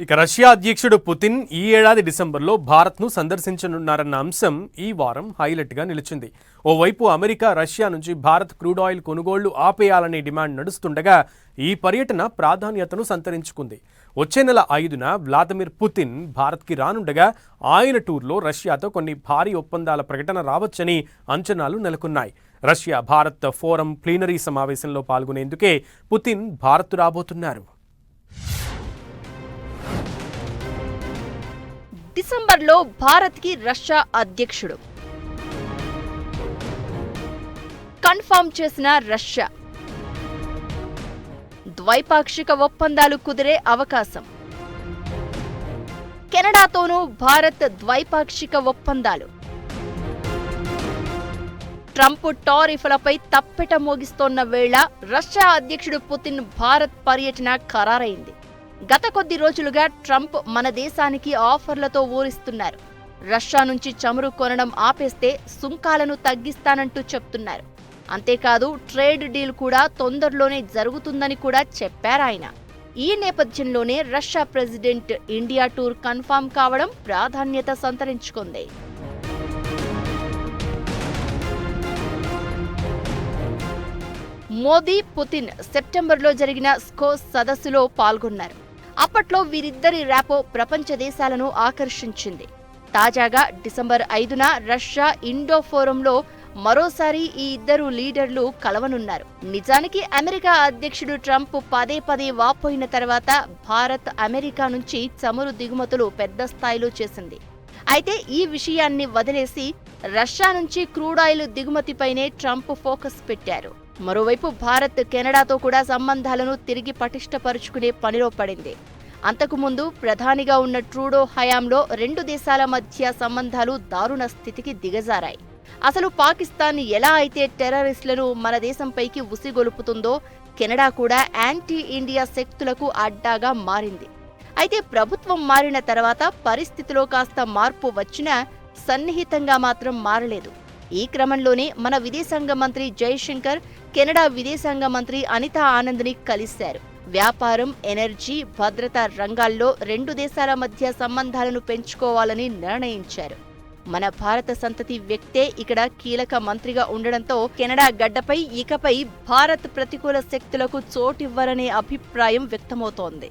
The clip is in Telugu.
ఇక రష్యా అధ్యక్షుడు పుతిన్ ఈ ఏడాది డిసెంబర్లో భారత్ను సందర్శించనున్నారన్న అంశం ఈ వారం హైలైట్గా నిలిచింది. ఓవైపు అమెరికా రష్యా నుంచి భారత్ క్రూడ్ ఆయిల్ కొనుగోళ్ళు ఆపేయాలనే డిమాండ్ నడుస్తుండగా ఈ పర్యటన ప్రాధాన్యతను సంతరించుకుంది. వచ్చే నెల ఐదున వ్లాదిమిర్ పుతిన్ భారత్కి రానుండగా ఆయన టూర్లో రష్యాతో కొన్ని భారీ ఒప్పందాల ప్రకటన రావచ్చని అంచనాలు నెలకొన్నాయి. రష్యా భారత్ ఫోరం ప్లీనరీ సమావేశంలో పాల్గొనేందుకే పుతిన్ భారత్ రాబోతున్నారు. డిసెంబర్లో భారత్కి రష్యా అధ్యక్షుడు. కన్ఫర్మ్ చేసిన రష్యా. ద్వైపాక్షిక ఒప్పందాలు కుదిరే అవకాశం. కెనడాతోనూ భారత్ ద్వైపాక్షిక ఒప్పందాలు. ట్రంప్ టారిఫ్లపై తప్పెట మోగిస్తోన్న వేళ రష్యా అధ్యక్షుడు పుతిన్ భారత్ పర్యటన ఖరారైంది. గత కొద్ది రోజులుగా ట్రంప్ మన దేశానికి ఆఫర్లతో ఊరిస్తున్నారు. రష్యా నుంచి చమురు కొనడం ఆపేస్తే సుంకాలను తగ్గిస్తానంటూ చెప్తున్నారు. అంతేకాదు ట్రేడ్ డీల్ కూడా తొందరలోనే జరుగుతుందని కూడా చెప్పారాయన ఈ నేపథ్యంలోనే Russia president India tour confirm కావడం ప్రాధాన్యత సంతరించుకుంది. మోదీ పుతిన్ సెప్టెంబర్లో జరిగిన స్కోస్ సదస్సులో పాల్గొన్నారు. అప్పట్లో వీరిద్దరి ర్యాపో ప్రపంచ దేశాలను ఆకర్షించింది. తాజాగా డిసెంబర్ ఐదున రష్యా ఇండో ఫోరంలో మరోసారి ఈ ఇద్దరు లీడర్లు కలవనున్నారు. నిజానికి అమెరికా అధ్యక్షుడు ట్రంప్ పదే పదే వాపోయిన తర్వాత భారత్ అమెరికా నుంచి చమురు దిగుమతులు పెద్ద స్థాయిలో చేసింది. అయితే ఈ విషయాన్ని వదిలేసి రష్యా నుంచి క్రూడ్ ఆయిల్ దిగుమతిపైనే ట్రంప్ ఫోకస్ పెట్టారు. మరోవైపు భారత్ కెనడాతో కూడా సంబంధాలను తిరిగి పటిష్టపరుచుకునే పనిలో పడింది. అంతకుముందు ప్రధానిగా ఉన్న ట్రూడో హయాంలో రెండు దేశాల మధ్య సంబంధాలు దారుణ స్థితికి దిగజారాయి. అసలు పాకిస్తాన్ ఎలా అయితే టెర్రరిస్టులను మన దేశంపైకి ఉసిగొలుపుతుందో కెనడా కూడా యాంటీ ఇండియా శక్తులకు అడ్డాగా మారింది. అయితే ప్రభుత్వం మారిన తర్వాత పరిస్థితిలో కాస్త మార్పు వచ్చినా సన్నిహితంగా మాత్రం మారలేదు. ఈ క్రమంలోనే మన విదేశాంగ మంత్రి జైశంకర్ కెనడా విదేశాంగ మంత్రి అనితా ఆనంద్ని కలిశారు. వ్యాపారం ఎనర్జీ భద్రతా రంగాల్లో రెండు దేశాల మధ్య సంబంధాలను పెంచుకోవాలని నిర్ణయించారు. మన భారత సంతతి వ్యక్తే ఇక్కడ కీలక మంత్రిగా ఉండడంతో కెనడా గడ్డపై ఇకపై భారత్ ప్రతికూల శక్తులకు చోటివ్వరనే అభిప్రాయం వ్యక్తమవుతోంది.